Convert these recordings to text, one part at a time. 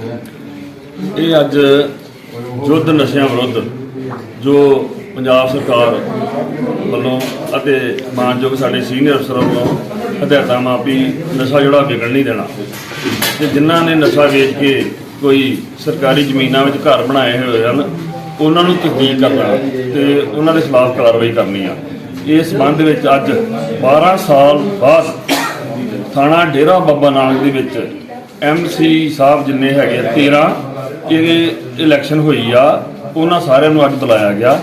ਇਹ ਅੱਜ ਯੁੱਧ ਨਸ਼ਿਆਂ ਵਿਰੁੱਧ ਜੋ ਪੰਜਾਬ ਸਰਕਾਰ ਵੱਲੋਂ ਅਤੇ ਮਾਨਯੋਗ ਸਾਡੇ ਸੀਨੀਅਰ ਅਫਸਰਾਂ ਵੱਲੋਂ ਹਦਾਇਤਾਂ ਮਾਪੀ ਨਸ਼ਾ ਜਿਹੜਾ ਵਿਕਣ ਨਹੀਂ ਦੇਣਾ। ਤੇ ਜਿਨ੍ਹਾਂ ਨੇ ਨਸ਼ਾ ਵੇਚ ਕੇ ਕੋਈ ਸਰਕਾਰੀ ਜ਼ਮੀਨਾਂ ਵਿੱਚ ਘਰ ਬਣਾਏ ਹੋਏ ਹਨ, ਉਹਨਾਂ ਨੂੰ ਤਸਦੀਕ ਕਰਨਾ ਤੇ ਉਹਨਾਂ ਦੇ ਖਿਲਾਫ ਕਾਰਵਾਈ ਕਰਨੀ ਆ। ਇਸ ਸੰਬੰਧ ਵਿੱਚ ਅੱਜ 12 ਸਾਲ ਬਾਅਦ ਥਾਣਾ ਡੇਰਾ ਬਾਬਾ ਨਾਨਕ ਦੇ ਵਿੱਚ ਐਮਸੀ ਸਾਹਿਬ ਜਿੰਨੇ ਹੈਗੇ ਆ, 13 ਇਹ ਇਲੈਕਸ਼ਨ ਹੋਈ ਆ ਉਹਨਾਂ ਸਾਰਿਆਂ ਨੂੰ ਅੱਜ ਬੁਲਾਇਆ ਗਿਆ।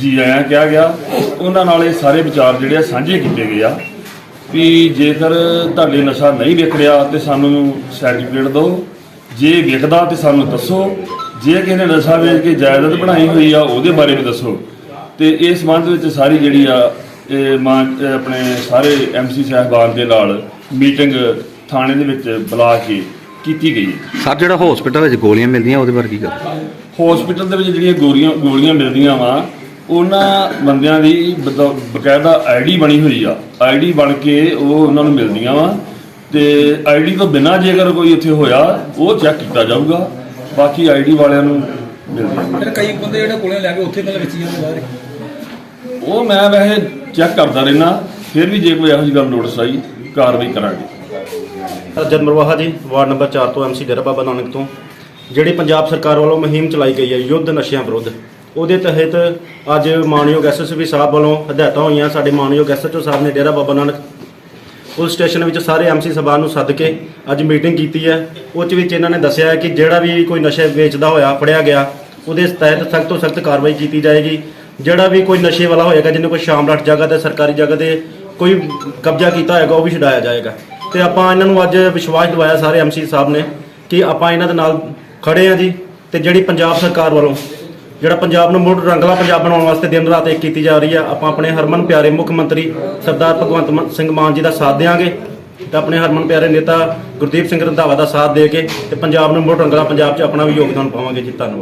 ਜੀ ਆਇਆਂ ਕਿਹਾ ਗਿਆ ਉਹਨਾਂ ਨਾਲ ਇਹ ਸਾਰੇ ਵਿਚਾਰ ਜਿਹੜੇ ਆ ਸਾਂਝੇ ਕੀਤੇ ਗਏ ਆ ਵੀ ਜੇਕਰ ਤੁਹਾਡੇ ਨਸ਼ਾ ਨਹੀਂ ਵਿਕ ਰਿਹਾ ਤੇ ਸਾਨੂੰ ਸਰਟੀਫਿਕੇਟ ਦਿਓ ਜੇ ਵਿਕਦਾ ਤੇ ਸਾਨੂੰ ਦੱਸੋ ਜੇ ਕਿਸੇ ਨੇ ਨਸ਼ਾ ਵੇਚ ਕੇ ਜਾਇਦਾਦ ਬਣਾਈ ਹੋਈ ਆ ਉਹਦੇ ਬਾਰੇ ਵੀ ਦੱਸੋ। ਤੇ ਇਸ ਸੰਬੰਧ ਵਿੱਚ ਸਾਰੀ ਜਿਹੜੀ ਆ ਇਹ ਮਾਂ ਇਹ ਆਪਣੇ ਸਾਰੇ ਐਮਸੀ ਸਾਹਿਬਾਨ ਦੇ ਨਾਲ ਮੀਟਿੰਗ ਥਾਣੇ ਦੇ ਵਿੱਚ ਬੁਲਾ ਕੇ ਕੀਤੀ ਗਈ ਸਰ ਜਿਹੜਾ ਹਸਪੀਟਲ ਵਿੱਚ ਗੋਲੀਆਂ ਮਿਲਦੀਆਂ ਉਹਦੇ ਬਾਰੇ ਕੀ ਗੱਲ? ਹਸਪੀਟਲ ਦੇ ਵਿੱਚ ਜਿਹੜੀਆਂ ਗੋਲੀਆਂ ਗੋਲੀਆਂ ਮਿਲਦੀਆਂ ਵਾ ਉਹਨਾਂ ਬੰਦਿਆਂ ਦੀ ਬਤਾ- ਬਕਾਇਦਾ ਆਈਡੀ ਬਣੀ ਹੋਈ ਆ। ਆਈਡੀ ਬਣ ਕੇ ਉਹ ਉਹਨਾਂ ਨੂੰ ਮਿਲਦੀਆਂ ਵਾ ਤੇ ਆਈਡੀ ਤੋਂ ਬਿਨਾਂ ਜੇਕਰ ਕੋਈ ਇੱਥੇ ਹੋਇਆ ਉਹ ਚੈੱਕ ਕੀਤਾ ਜਾਊਗਾ। ਬਾਕੀ ਆਈਡੀ ਵਾਲਿਆਂ ਨੂੰ ਮਿਲਦੀਆਂ ਫਿਰ ਕਈ ਬੰਦੇ ਜਿਹੜੇ ਕੋਲੇ ਲੈ ਕੇ ਉੱਥੇ ਮਤਲਬ ਵਿੱਚ ਜਾਂਦੇ ਬਾਹਰ। ਉਹ ਮੈਂ ਵੈਸੇ ਚੈੱਕ ਕਰਦਾ ਰਹਿਣਾ ਫਿਰ ਵੀ ਜੇ ਕੋਈ ਇਹੋ ਜਿਹੀ ਗੱਲ ਨੋਟਿਸ ਆਈ ਕਾਰਵਾਈ ਕਰਾਂਗੇ। ਅਜਨ ਮਰਵਾਹਾ ਜੀ, ਵਾਰਡ ਨੰਬਰ 4 ਤੋਂ ਐਮਸੀ ਡੇਰਾ ਬਾਬਾ ਨਾਨਕ ਤੋਂ। ਜਿਹੜੀ ਪੰਜਾਬ ਸਰਕਾਰ ਵੱਲੋਂ ਮੁਹਿੰਮ ਚਲਾਈ ਗਈ ਹੈ, ਯੁੱਧ ਨਸ਼ਿਆਂ ਵਿਰੁੱਧ। ਉਹਦੇ ਤਹਿਤ ਅੱਜ ਮਾਨਯੋਗ ਐਸਐਸਪੀ ਸਾਹਿਬ ਵੱਲੋਂ ਹਦਾਇਤਾਂ ਹੋਈਆਂ, ਸਾਡੇ ਮਾਨਯੋਗ ਐਸਐਚਓ ਸਾਹਿਬ ਨੇ ਡੇਰਾ ਬਾਬਾ ਨਾਨਕ ਪੁਲਿਸ ਸਟੇਸ਼ਨ ਵਿੱਚ ਸਾਰੇ ਐਮਸੀ ਸਭਾ ਨੂੰ ਸੱਦ ਕੇ ਅੱਜ ਮੀਟਿੰਗ ਕੀਤੀ ਹੈ। ਉਹ 'ਚ ਵਿੱਚ ਇਹਨਾਂ ਨੇ ਦੱਸਿਆ ਹੈ ਕਿ ਜਿਹੜਾ ਵੀ ਕੋਈ ਨਸ਼ੇ ਵੇਚਦਾ ਹੋਇਆ, ਫੜਿਆ ਗਿਆ, ਉਹਦੇ ਤਹਿਤ ਸਖਤ ਤੋਂ ਸਖਤ ਕਾਰਵਾਈ ਕੀਤੀ ਜਾਏਗੀ। ਜਿਹੜਾ ਵੀ ਕੋਈ ਨਸ਼ੇ ਵਾਲਾ ਹੋਏਗਾ, ਜਿਹਨੇ ਕੋਈ ਸ਼ਾਮਲਾਟ ਜਗ੍ਹਾ ਤੇ, ਸਰਕਾਰੀ ਜਗ੍ਹਾ ਤੇ ਕੋਈ ਕਬਜ਼ਾ ਕੀਤਾ ਹੋਏਗਾ, ਉਹ ਵੀ ਛਡਾਇਆ ਜਾਏਗਾ। ਤੇ ਆਪਾਂ ਇਹਨਾਂ ਨੂੰ ਅੱਜ ਵਿਸ਼ਵਾਸ ਦਿਵਾਇਆ ਸਾਰੇ ਐਮਸੀ ਸਾਹਿਬ ਨੇ ਕਿ ਆਪਾਂ ਇਹਨਾਂ ਦੇ ਨਾਲ ਖੜੇ ਆ ਜੀ ਤੇ ਜਿਹੜੀ ਪੰਜਾਬ ਸਰਕਾਰ ਵੱਲੋਂ, ਜਿਹੜਾ ਪੰਜਾਬ ਨੂੰ ਮੁੜ ਰੰਗਲਾ ਪੰਜਾਬ ਬਣਾਉਣ ਵਾਸਤੇ ਦਿਨ ਰਾਤ ਇੱਕ ਕੀਤੀ ਜਾ ਰਹੀ ਆ, ਆਪਾਂ ਆਪਣੇ ਹਰਮਨ ਪਿਆਰੇ ਮੁੱਖ ਮੰਤਰੀ ਸਰਦਾਰ ਭਗਵੰਤ ਮਾਨ- ਸਿੰਘ ਮਾਨ ਜੀ ਦਾ ਸਾਥ ਦੇਵਾਂਗੇ ਤੇ ਆਪਣੇ ਹਰਮਨ ਪਿਆਰੇ ਨੇਤਾ ਗੁਰਦੀਪ ਸਿੰਘ ਰੰਧਾਵਾ ਦਾ ਸਾਥ ਦੇ ਕੇ ਤੇ ਪੰਜਾਬ ਨੂੰ ਮੁੜ ਰੰਗਲਾ ਪੰਜਾਬ 'ਚ ਆਪਣਾ ਵੀ ਯੋਗਦਾਨ ਪਾਵਾਂਗੇ ਜੀ, ਧੰਨਵਾਦ।